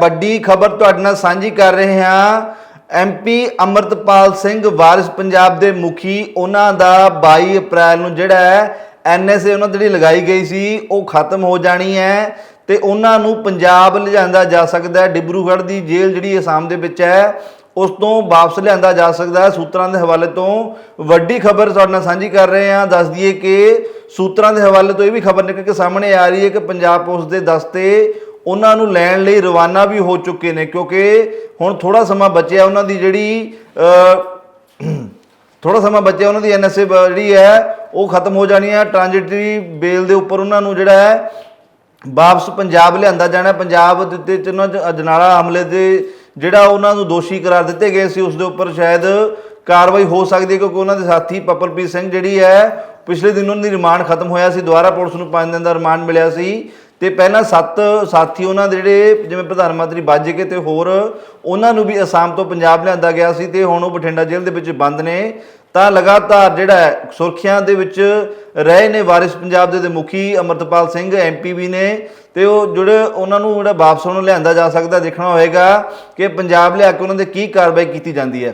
ਵੱਡੀ ਖਬਰ ਤੁਹਾਡੇ ਨਾਲ ਸਾਂਝੀ ਕਰ ਰਹੇ ਹਾਂ। ਐਮਪੀ ਅਮਰਤਪਾਲ ਸਿੰਘ, ਵਾਰਿਸ ਪੰਜਾਬ ਦੇ ਮੁਖੀ, ਉਹਨਾਂ ਦਾ 22 ਅਪ੍ਰੈਲ ਨੂੰ ਜਿਹੜਾ ਹੈ ਐਨਐਸਏ ਉਹਨਾਂ ਜਿਹੜੀ ਲਗਾਈ ਗਈ ਸੀ, ਉਹ ਖਤਮ ਹੋ ਜਾਣੀ ਹੈ ਤੇ ਉਹਨਾਂ ਨੂੰ ਪੰਜਾਬ ਲਿਜਾਂਦਾ ਜਾ ਸਕਦਾ ਹੈ। ਡਿਬਰੂਗੜ੍ਹ ਦੀ ਜੇਲ੍ਹ ਜਿਹੜੀ ਅਸਾਮ ਦੇ ਵਿੱਚ ਹੈ, ਉਸ ਤੋਂ ਵਾਪਸ ਲਿਆਂਦਾ ਜਾ ਸਕਦਾ ਹੈ ਸੂਤਰਾਂ ਦੇ ਹਵਾਲੇ ਤੋਂ। ਵੱਡੀ ਖਬਰ ਤੁਹਾਡੇ ਨਾਲ ਸਾਂਝੀ ਕਰ ਰਹੇ ਹਾਂ, ਦੱਸ ਦਈਏ ਕਿ ਸੂਤਰਾਂ ਦੇ ਹਵਾਲੇ ਤੋਂ ਇਹ ਵੀ ਖਬਰ ਨਿਕਲ ਕੇ ਸਾਹਮਣੇ ਆ ਰਹੀ ਹੈ ਕਿ ਪੰਜਾਬ ਪੁਲਿਸ ਦੇ ਦਸਤੇ ਉਹਨਾਂ ਨੂੰ ਲੈਣ ਲਈ ਰਵਾਨਾ ਵੀ ਹੋ ਚੁੱਕੇ ਨੇ, ਕਿਉਂਕਿ ਹੁਣ ਥੋੜਾ ਸਮਾਂ ਬਚਿਆ ਉਹਨਾਂ ਦੀ ਜਿਹੜੀ ਥੋੜਾ ਸਮਾਂ ਬਚਿਆ ਉਹਨਾਂ ਦੀ ਐਨਐਸਏ ਜਿਹੜੀ ਹੈ, ਉਹ ਖਤਮ ਹੋ ਜਾਣੀ ਹੈ। ਟ੍ਰਾਂਜਿਟਰੀ ਬੇਲ ਦੇ ਉੱਪਰ ਉਹਨਾਂ ਨੂੰ ਜਿਹੜਾ ਹੈ, ਵਾਪਸ ਪੰਜਾਬ ਲਿਆਂਦਾ ਜਾਣਾ ਪੰਜਾਬ ਦੇ ਉੱਤੇ ਉਹਨਾਂ ਚ ਅਜਨਾਲਾ ਹਮਲੇ ਦੇ ਜਿਹੜਾ ਉਹਨਾਂ ਨੂੰ ਦੋਸ਼ੀ ਕਰਾਰ ਦਿੱਤੇ ਗਏ ਸੀ, ਉਸ ਦੇ ਉੱਪਰ ਸ਼ਾਇਦ ਕਾਰਵਾਈ ਹੋ ਸਕਦੀ ਹੈ, ਕਿਉਂਕਿ ਉਹਨਾਂ ਦੇ ਸਾਥੀ ਪਪਲਪ੍ਰੀਤ ਸਿੰਘ ਜਿਹੜੀ ਹੈ, ਪਿਛਲੇ ਦਿਨ ਉਹਨਾਂ ਦੀ ਰਿਮਾਂਡ ਖਤਮ ਹੋਇਆ ਸੀ। ਦੁਬਾਰਾ ਪੁਲਿਸ ਨੂੰ 5 ਦਿਨ ਦਾ ਰਿਮਾਂਡ ਮਿਲਿਆ ਸੀ। ਤੇ ਪਹਿਲਾਂ ਸੱਤ ਸਾਥੀ ਉਹਨਾਂ ਦੇ ਜਿਹੜੇ, ਜਿਵੇਂ ਪ੍ਰਧਾਨ ਮੰਤਰੀ ਵੱਜ ਕੇ ਤੇ ਹੋਰ ਉਹਨਾਂ ਨੂੰ ਵੀ ਅਸਾਮ ਤੋਂ ਪੰਜਾਬ ਲਿਆਂਦਾ ਗਿਆ ਸੀ ਤੇ ਹੁਣ ਉਹ ਬਠਿੰਡਾ ਜੇਲ੍ਹ ਦੇ ਵਿੱਚ ਬੰਦ ਨੇ। ਤਾਂ ਲਗਾਤਾਰ ਜਿਹੜਾ ਸੁਰਖੀਆਂ ਦੇ ਵਿੱਚ ਰਹੇ ਨੇ ਵਾਰਿਸ ਪੰਜਾਬ ਦੇ ਦੇ ਮੁਖੀ ਅਮਰਤਪਾਲ ਸਿੰਘ ਐਮਪੀ ਵੀ ਨੇ ਤੇ ਉਹ ਜਿਹੜੇ ਉਹਨਾਂ ਨੂੰ ਜਿਹੜਾ ਵਾਪਸ ਉਹਨੂੰ ਲਿਆਂਦਾ ਜਾ ਸਕਦਾ, ਦੇਖਣਾ ਹੋਏਗਾ ਕਿ ਪੰਜਾਬ ਲਿਆ ਕੇ ਉਹਨਾਂ ਦੇ ਕੀ ਕਾਰਵਾਈ ਕੀਤੀ ਜਾਂਦੀ ਹੈ।